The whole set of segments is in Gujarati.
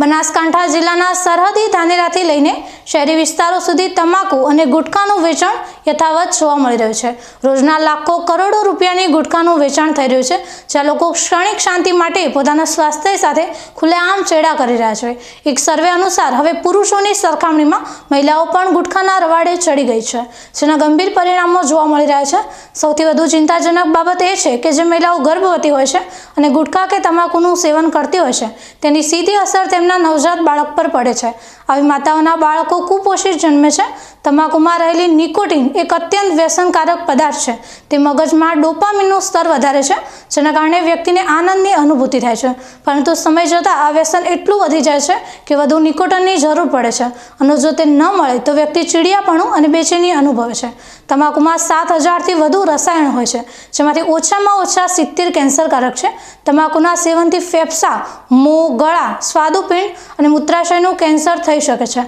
બનાસકાંઠા જિલ્લાના સરહદી ધાનેરાથી લઈને શહેરી વિસ્તારો સુધી તમાકુ અને ગુટખાનું વેચાણ યથાવત જોવા મળી રહ્યું છે. રોજના લાખો કરોડો રૂપિયાની ગુટખાનું વેચાણ થઈ રહ્યું છે, જ્યાં લોકો ક્ષણિક શાંતિ માટે પોતાના સ્વાસ્થ્ય સાથે ખુલ્લેઆમ ચેડા કરી રહ્યા છે. એક સર્વે અનુસાર હવે પુરુષોની સરખામણીમાં મહિલાઓ પણ ગુટખાના રવાડે ચડી ગઈ છે, જેના ગંભીર પરિણામો જોવા મળી રહ્યા છે. સૌથી વધુ ચિંતાજનક બાબત એ છે કે જે મહિલાઓ ગર્ભવતી હોય છે અને ગુટખા કે તમાકુનું સેવન કરતી હોય છે, તેની સીધી અસર તેમના નવજાત બાળક પર પડે છે. આવી માતાઓના બાળકો કુપોષિત જન્મે છે. તમાકુમાં રહેલી નિકોટીન એક અત્યંત વ્યસનકારક પદાર્થ છે. તે મગજમાં ડોપામીનનું સ્તર વધારે છે, જેના કારણે વ્યક્તિને આનંદની અનુભૂતિ થાય છે. પરંતુ સમય જતાં આ વ્યસન એટલું વધી જાય છે કે વધુ નિકોટનની જરૂર પડે છે. અને જો તે ન મળે, તો વ્યક્તિ ચીડિયાપણું અને બેચેની અનુભવે છે. તમાકુમાં સાત હજારથી વધુ રસાયણ હોય છે, જેમાંથી ઓછામાં ઓછા સિત્તેર કેન્સરકારક છે. તમાકુના સેવનથી ફેફસા, મોં, ગળા, સ્વાદુપિંડ અને મૂત્રાશયનું કેન્સર થઈ શકે છે.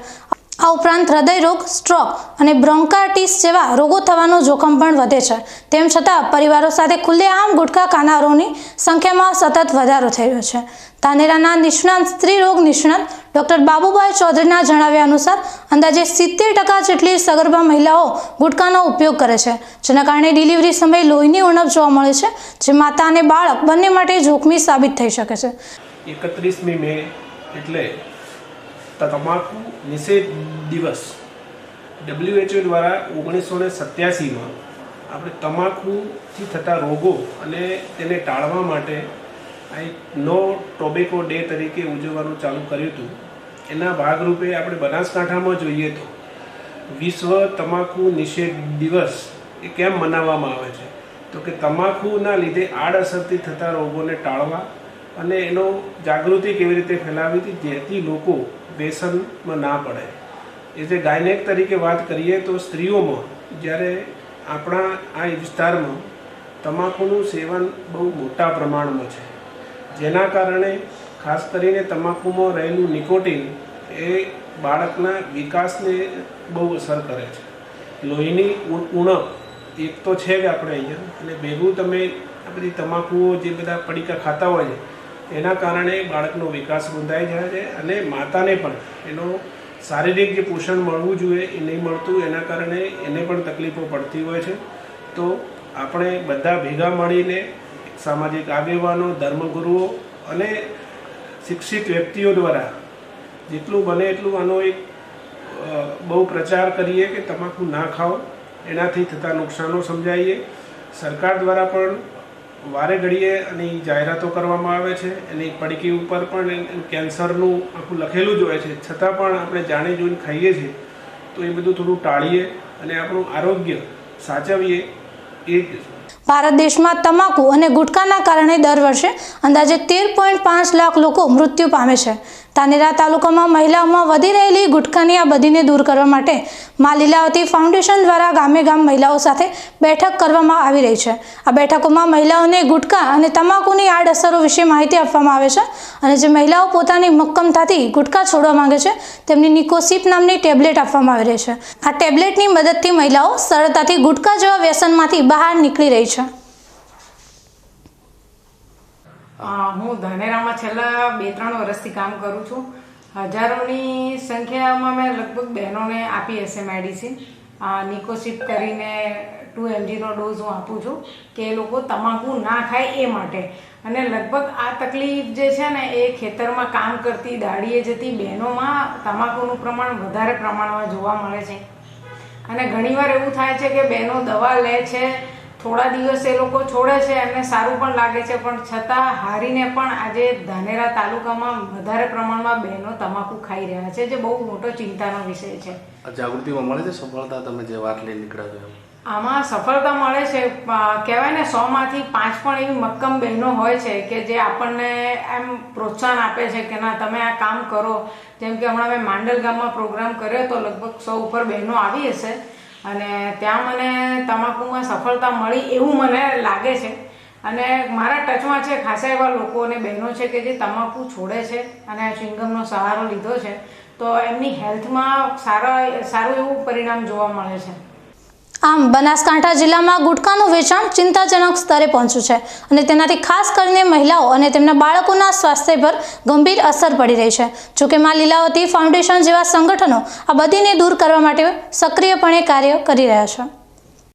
આ ઉપરાંત હૃદયરોગ સ્ટ્રોક અને બ્રોન્કાઇટિસ જેવા રોગો થવાનું જોખમ પણ વધે છે. તેમ છતાં, પરિવારો સાથે ખુલ્લેઆમ ગુટખા ખાનારોની સંખ્યામાં સતત વધારો રહ્યો છે. તાનેરાના નિષ્ણાંત સ્ત્રી રોગ નિષ્ણાંત ડૉક્ટર બાબુભાઈ ચૌધરીના જણાવ્યા અનુસાર, અંદાજે સિત્તેર ટકા જેટલી સગર્ભા મહિલાઓ ગુટકાનો ઉપયોગ કરે છે, જેના કારણે ડિલિવરી સમયે લોહીની ઉણપ જોવા મળે છે, જે માતા અને બાળક બંને માટે જોખમી સાબિત થઈ શકે છે. એકત્રીસમી મે એટલે તમાકુ નિષેધ દિવસ. ડબ્લ્યુએચઓ દ્વારા ઓગણીસો ને સત્યાસીમાં આપણે તમાકુથી થતા રોગો અને તેને ટાળવા માટે આ એક નો ટોબેકો ડે તરીકે ઉજવવાનું ચાલુ કર્યું હતું. એના ભાગરૂપે આપણે બનાસકાંઠામાં જોઈએ તો વિશ્વ તમાકુ નિષેધ દિવસ એ કેમ મનાવવામાં આવે છે? તો કે તમાકુના લીધે આડઅસરથી થતા રોગોને ટાળવા અને એનો જાગૃતિ કેવી રીતે ફેલાવી હતી, જેથી લોકો વ્યસનમાં ના પડે. એ જે ગાયનેક તરીકે વાત કરીએ તો સ્ત્રીઓમાં જ્યારે આપણા આ વિસ્તારમાં તમાકુનું સેવન બહુ મોટા પ્રમાણમાં છે, જેના કારણે ખાસ કરીને તમાકુમાં રહેલું નિકોટિન એ બાળકના વિકાસને બહુ અસર કરે છે. લોહીની ઉણ- ઉણપ એક તો છે જ આપણે અહીંયા, અને ભેગું તમે આ બધી તમાકુઓ જે બધા પડીકા ખાતા હોય છે એના કારણે બાળકનો વિકાસ રૂંધાઈ જાય છે અને માતાને પણ એનો શારીરિક જે પોષણ મળવું જોઈએ એ નહીં મળતું, એના કારણે એને પણ તકલીફો પડતી હોય છે. તો આપણે બધા ભેગા મળીને સામાજિક આગેવાનો, ધર્મગુરુઓ અને શિક્ષિત વ્યક્તિઓ દ્વારા જેટલું બને એટલું આનો એક બહુ પ્રચાર કરીએ કે તમાકુ ના ખાઓ, એનાથી થતા નુકસાનો સમજાવીએ સરકાર દ્વારા પણ વારે ઘડીએ એની જાહેરાતો કરવામાં આવે છે એની પડકી ઉપર પણ કેન્સરનું આખું લખેલું જ હોય છે. છતાં પણ આપણે જાણી જોઈને ખાઈએ છીએ, તો એ બધું થોડું ટાળીએ અને આપણું આરોગ્ય સાચવીએ એ જ ભારત દેશમાં તમાકુ અને ગુટખાના કારણે દર વર્ષે અંદાજે તેર પોઈન્ટ પાંચ લાખ લોકો મૃત્યુ પામે છે. તાનેરા તાલુકામાં મહિલાઓમાં વધી રહેલી ગુટખાની બધીને દૂર કરવા માટે મા લીલાવતી ફાઉન્ડેશન દ્વારા ગામે ગામ મહિલાઓ સાથે બેઠક કરવામાં આવી રહી છે. આ બેઠકોમાં મહિલાઓને ગુટખા અને તમાકુની આડઅસરો વિશે માહિતી આપવામાં આવે છે અને જે મહિલાઓ પોતાની મક્કમતાથી ગુટખા છોડવા માંગે છે, તેમની નિકોસિપ નામની ટેબ્લેટ આપવામાં આવી રહી છે. આ ટેબ્લેટની મદદથી મહિલાઓ સરળતાથી ગુટખા જેવા વ્યસનમાંથી બહાર નીકળી રહી છે. હું ધાનેરામાં છેલ્લા બે ત્રણ વર્ષથી કામ કરું છું. હજારોની સંખ્યામાં મેં લગભગ બહેનોને આપી હશે મેડિસિન નિકોસિપ કરીને ટુ એમજીનો ડોઝ હું આપું છું કે એ લોકો તમાકુ ના ખાય એ માટે. અને લગભગ આ તકલીફ જે છે ને એ ખેતરમાં કામ કરતી, દાડીએ જતી બહેનોમાં તમાકુનું પ્રમાણ વધારે પ્રમાણમાં જોવા મળે છે. અને ઘણીવાર એવું થાય છે કે બહેનો દવા લે છે થોડા દિવસ એ લોકો છોડે છે એમને સારું પણ લાગે છે પણ છતાં હારીને પણ આજે ધાનેરા તાલુકામાં વધારે પ્રમાણમાં બહેનો તમાકુ ખાઈ રહ્યા છે જે બહુ મોટો ચિંતાનો વિષય છે. જાગૃતિમાં મળે છે સફળતા તમે જે વાત લઈ નીકળ્યા છો આમાં સફળતા મળે છે કહેવાય ને સોમાંથી પાંચ પણ એવી મક્કમ બહેનો હોય છે કે જે આપણને એમ પ્રોત્સાહન આપે છે કે ના તમે આ કામ કરો. જેમ કે હમણાં મેં માંડલ ગામમાં પ્રોગ્રામ કર્યો તો લગભગ સો ઉપર બહેનો આવી હશે. અને ત્યાં મને તમાકુમાં સફળતા મળી એવું મને લાગે છે. અને મારા ટચમાં છે ખાસા એવા લોકો અને બહેનો છે કે જે તમાકુ છોડે છે અને ચિંગમનો સહારો લીધો છે. તો એમની હેલ્થમાં સારા, સારું એવું પરિણામ જોવા મળે છે. આમ, બનાસકાંઠા જિલ્લામાં ગુટખાનું વેચાણ ચિંતાજનક સ્તરે પહોંચ્યું છે અને તેનાથી ખાસ કરીને મહિલાઓ અને તેમના બાળકોના સ્વાસ્થ્ય પર ગંભીર અસર પડી રહી છે. જોકે મા લીલાવતી ફાઉન્ડેશન જેવા સંગઠનો આ બધીને દૂર કરવા માટે સક્રિયપણે કાર્ય કરી રહ્યા છે.